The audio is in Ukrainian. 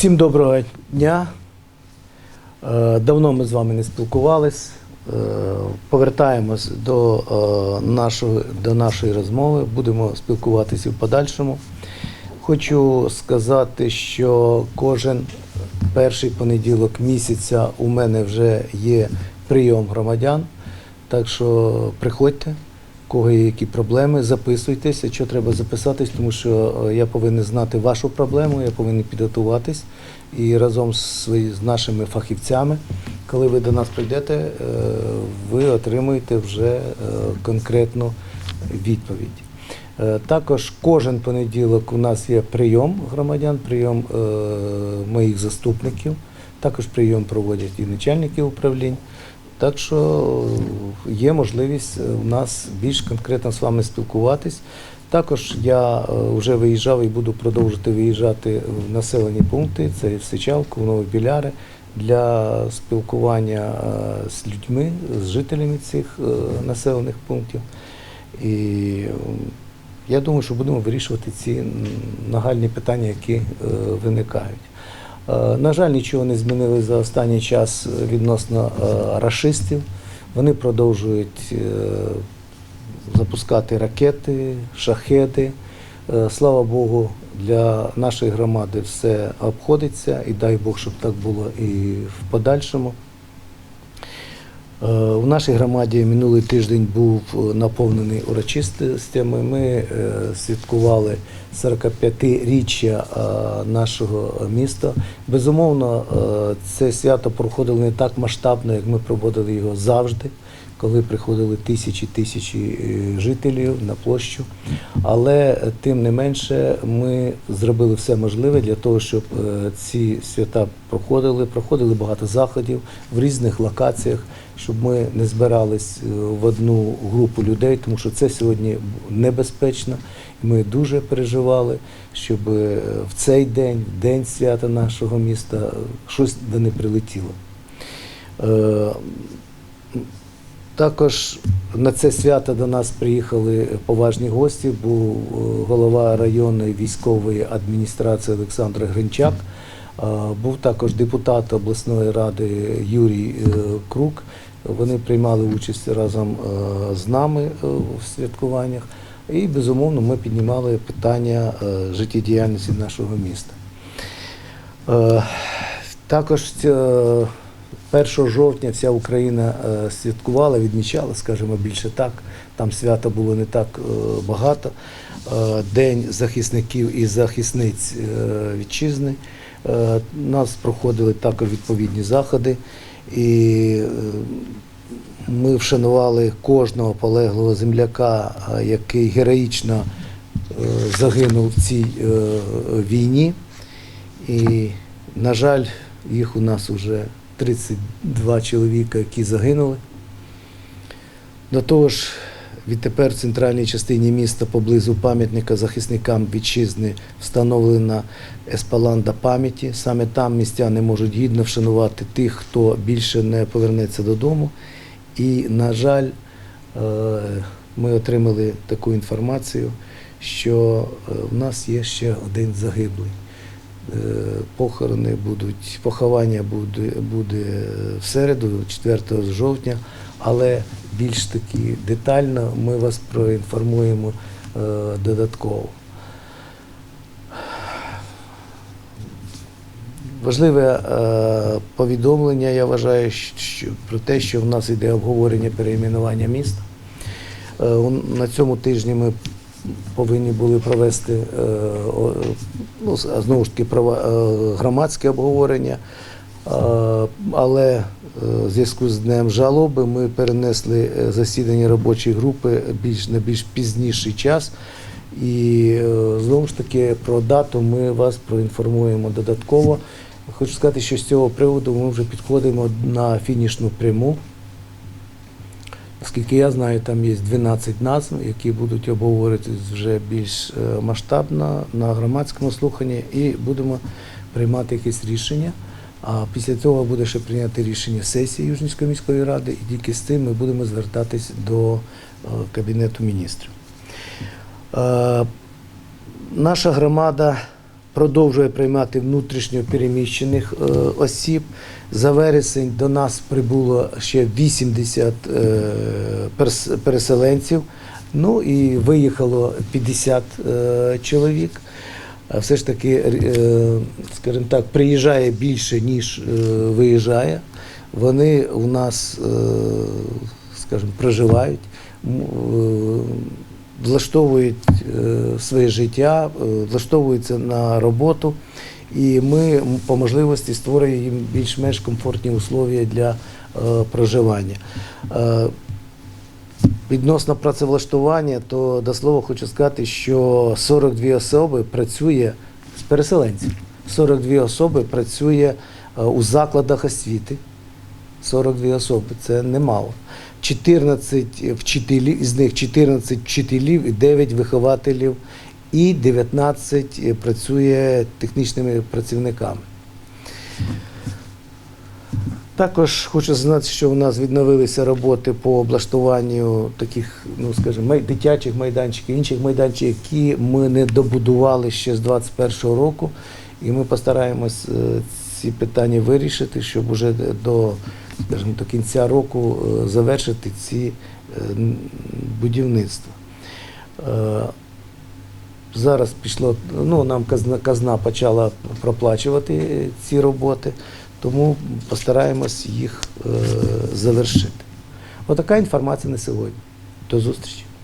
Всім доброго дня. Е, Давно ми з вами не спілкувались. Е, Повертаємось до, е, нашого, до нашої розмови. Будемо спілкуватися в подальшому. Хочу сказати, що кожен перший понеділок місяця у мене вже є прийом громадян. Так що приходьте, кого є які проблеми, записуйтесь, якщо треба записатись, тому що е, я повинен знати вашу проблему, я повинен підготуватись і разом з, нашими фахівцями, коли ви до нас прийдете, е, ви отримуєте вже е, конкретну відповідь. Також кожен понеділок у нас є прийом громадян, прийом моїх заступників. Також прийом проводять і начальники управлінь. Так що е, є можливість е, у нас більш конкретно з вами спілкуватись. Також я е, вже виїжджав і буду продовжувати виїжджати в населені пункти. Це в Сичалку, в Новобіляри для спілкування з людьми, з жителями цих населених пунктів. І я думаю, що будемо вирішувати ці нагальні питання, які виникають. Е, На жаль, нічого не змінили за останній час відносно е, рашистів. Вони продовжують е, запускати ракети, шахеди. Е, Слава Богу, для нашої громади все обходиться і дай Бог, щоб так було і в подальшому. Е, У нашій громаді минулий тиждень був е, наповнений урочистостями. Ми е, святкували 45-річчя е, нашого міста. Безумовно, е, це свято проходило не так масштабно, як ми проводили його завжди, коли приходили тисячі тисячі е, жителів на площу. Але тим не менше ми зробили все можливе для того, щоб е, ці свята проходили. Проходили багато заходів в різних локаціях, щоб ми не збирались е, в одну групу людей, тому що це сьогодні небезпечно. Ми дуже переживали, щоб в цей день, в день свята нашого міста, щось не прилетіло. Також на це свято до нас приїхали поважні гості. Був е, голова районної військової адміністрації Олександр Гринчак. Був також депутат обласної ради Юрій е, Крук. Вони приймали участь разом е, з нами в святкуваннях. І, безумовно, ми піднімали питання життєдіяльності нашого міста. Також 1 жовтня вся Україна е, святкувала, відмічала, скажімо, більше так. Там свята було не так е, багато. Е, День захисників і захисниць вітчизни. У нас проходили також відповідні заходи. І ми вшанували кожного полеглого земляка, який героїчно загинув в цій війні. І, на жаль, їх у нас вже 32 чоловіка, які загинули. До того ж, відтепер в центральній частині міста поблизу пам'ятника захисникам вітчизни встановлена еспаланда пам'яті. Саме там містяни можуть гідно вшанувати тих, хто більше не повернеться додому. І, на жаль, е, ми отримали таку інформацію, що е, в нас є ще один загиблий. Е, Похорони будуть, поховання буде, буде в середу, 4 жовтня, але більш таки детально ми вас проінформуємо е, додатково. Важливе е, повідомлення, я вважаю, що, про те, що в нас йде обговорення перейменування міста. На цьому тижні ми повинні були провести е, ну, знову ж таки е, громадське обговорення, але е, в зв'язку з днем жалоби ми перенесли засідання робочої групи більш на більш пізніший час. І знову ж таки про дату ми вас проінформуємо додатково. Хочу сказати, що з цього приводу ми вже підходимо на фінішну пряму. Наскільки я знаю, там є 12 назв, які будуть обговорюватися вже більш е, масштабно на громадському слуханні, і будемо приймати якесь рішення. А після цього буде ще прийняти рішення сесії Южнівської міської ради, і тільки з тим ми будемо звертатись до е, Кабінету міністрів. Е, Наша громада продовжує приймати внутрішньо переміщених е, осіб. За вересень до нас прибуло ще 80 е, переселенців. Ну і виїхало 50 е, чоловік. Все ж таки, скажімо так, приїжджає більше, ніж виїжджає. Вони у нас, скажімо, проживають, влаштовують своє життя, е, влаштовуються на роботу. І ми по можливості створюємо їм більш-менш комфортні условия для е, проживання. Е, Відносно працевлаштування, то до слова хочу сказати, що 42 особи працює з переселенців. 42 особи працює е, у закладах освіти. 42 особи це немало. 14 вчителів, із них 14 вчителів і 9 вихователів, і 19 працює технічними працівниками. Також хочу знати, що у нас відновилися роботи по облаштуванню таких, ну скажімо, дитячих майданчиків, інших майданчиків, які ми не добудували ще з 2021 року. І ми постараємось е, ці питання вирішити, щоб уже до, скажімо, до кінця року е, завершити ці е, будівництва. Е, Зараз пішло, ну нам казна, казна почала проплачувати ці роботи, тому постараємось їх завершити. Отака інформація на сьогодні. До зустрічі.